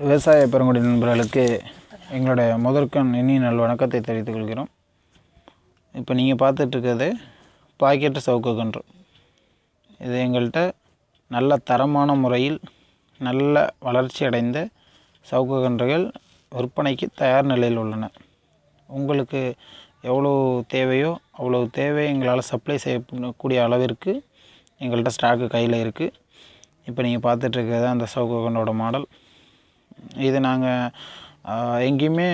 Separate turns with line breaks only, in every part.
விவசாய பெருங்குடி நண்பர்களுக்கு எங்களுடைய முதற்கண் இனிய நல் வணக்கத்தை தெரிவித்துக் கொள்கிறோம். இப்போ நீங்கள் பார்த்துட்ருக்கிறது பாக்கெட்டு சவுக்கு கன்று. இது எங்கள்கிட்ட நல்ல தரமான முறையில் நல்ல வளர்ச்சி அடைந்த சவுக்கு கன்றுகள் விற்பனைக்கு தயார் நிலையில் உள்ளன. உங்களுக்கு எவ்வளோ தேவையோ அவ்வளோ தேவை எங்களால் சப்ளை செய்யக்கூடிய அளவிற்கு எங்கள்கிட்ட ஸ்டாக்கு கையில் இருக்குது இப்போ நீங்கள் பார்த்துட்ருக்கிறது அந்த சவுக்கு கன்றோட மாடல். இது நாங்கள் எங்கேயுமே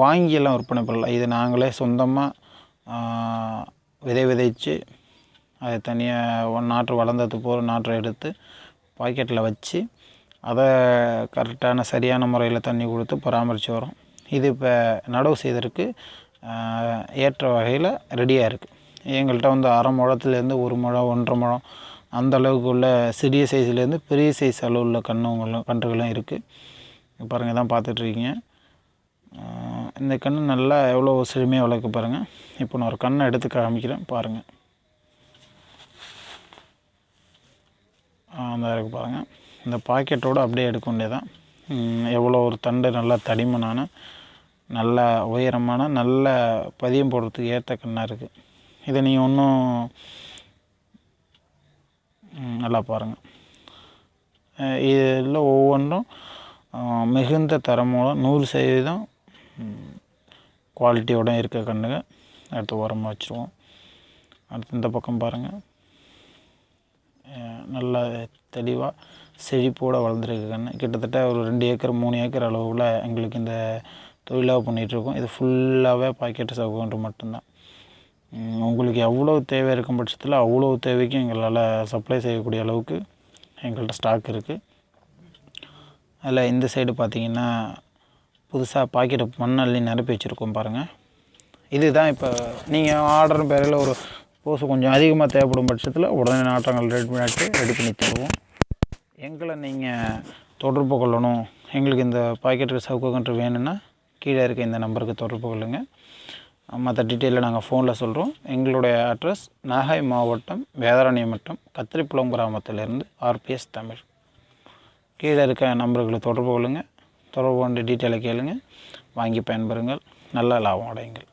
வாங்கியெல்லாம் விற்பனை பண்ணல. இது நாங்களே சொந்தமாக விதை விதைச்சு அது தனியாக நாற்று வளர்ந்தது போகிற நாற்றை எடுத்து பாக்கெட்டில் வச்சு அதை கரெக்டான சரியான முறையில் தண்ணி கொடுத்து பராமரித்து வரோம் இது இப்போ நடவு செய்தற்கு ஏற்ற வகையில் ரெடியாக இருக்குது எங்கள்கிட்ட வந்து அரை முழத்துலேருந்து ஒரு முழம் ஒன்றரை முழம் அந்த அளவுக்கு உள்ள சிறிய சைஸ்லேருந்து பெரிய சைஸ் அளவு உள்ள கண்ணுங்களும் கன்றுகளும் இருக்குது பாருங்கள் தான் பார்த்துட்ருக்கீங்க. இந்த கன்று நல்லா எவ்வளோ செழுமையாக வளர்க்க பாருங்கள் இப்போ நான் ஒரு கண்ணை எடுத்து காமிக்கிறேன் பாருங்கள் அந்த இருக்கு பாருங்கள் இந்த பாக்கெட்டோடு அப்படியே எடுக்க வேண்டியதான் எவ்வளோ ஒரு தண்டு நல்லா தடிமனான நல்ல உயரமான நல்ல பதியம் போடுறதுக்கு ஏற்ற கண்ணாக இருக்குது இதை நீங்கள் ஒன்றும் நல்லா பாருங்கள் இதில் ஒவ்வொன்றும் மிகுந்த தரமோட நூறு சதவீதம் குவாலிட்டியோட இருக்க கண்ணுங்க அடுத்து உரமாக வச்சுருவோம். அடுத்து இந்த பக்கம் பாருங்கள் நல்ல தெளிவாக செழிப்போடு வளர்ந்துருக்கு கன்று கிட்டத்தட்ட ஒரு ரெண்டு ஏக்கர் மூணு ஏக்கர் அளவில் எங்களுக்கு இந்த தொழிலாக பண்ணிகிட்ருக்கோம் இது ஃபுல்லாகவே பாக்கெட்டு சவுகன்று மட்டும்தான். உங்களுக்கு எவ்வளோ தேவை இருக்கும் பட்சத்தில் அவ்வளோ தேவைக்கு எங்களால் சப்ளை செய்யக்கூடிய அளவுக்கு எங்கள்கிட்ட ஸ்டாக் இருக்குது அதில் இந்த சைடு பார்த்தீங்கன்னா புதுசாக பாக்கெட்டை மண்ணள்ளி நிரப்பி வச்சுருக்கோம் பாருங்கள். இதுதான் இப்போ நீங்கள் ஆர்டர் பேரில் ஒரு போஸ் கொஞ்சம் அதிகமாக தேவைப்படும் பட்சத்தில் உடனே நாற்றங்கள் ரெடி பண்ணிட்டு ரெடி பண்ணி தருவோம். எங்களை நீங்கள் தொடர்பு கொள்ளணும். எங்களுக்கு இந்த பாக்கெட்டு சவுக்கு கன்று வேணும்னா கீழே இருக்க இந்த நம்பருக்கு தொடர்பு கொள்ளுங்கள் மற்ற டீட்டெயிலில் நாங்கள் ஃபோனில் சொல்கிறோம். எங்களுடைய அட்ரஸ் நாகை மாவட்டம் வேதாரண்யம் வட்டம் கத்திரிப்புலம் கிராமத்திலிருந்து ஆர்பிஎஸ் தமிழ். கீழே இருக்க நம்பர்களை தொடர்பு கொள்ளுங்கள் தொடர்பு கொண்டு டீட்டெயிலை கேளுங்கள் வாங்கி பயன்பெறுங்கள். நல்ல லாபம் அடையுங்கள்.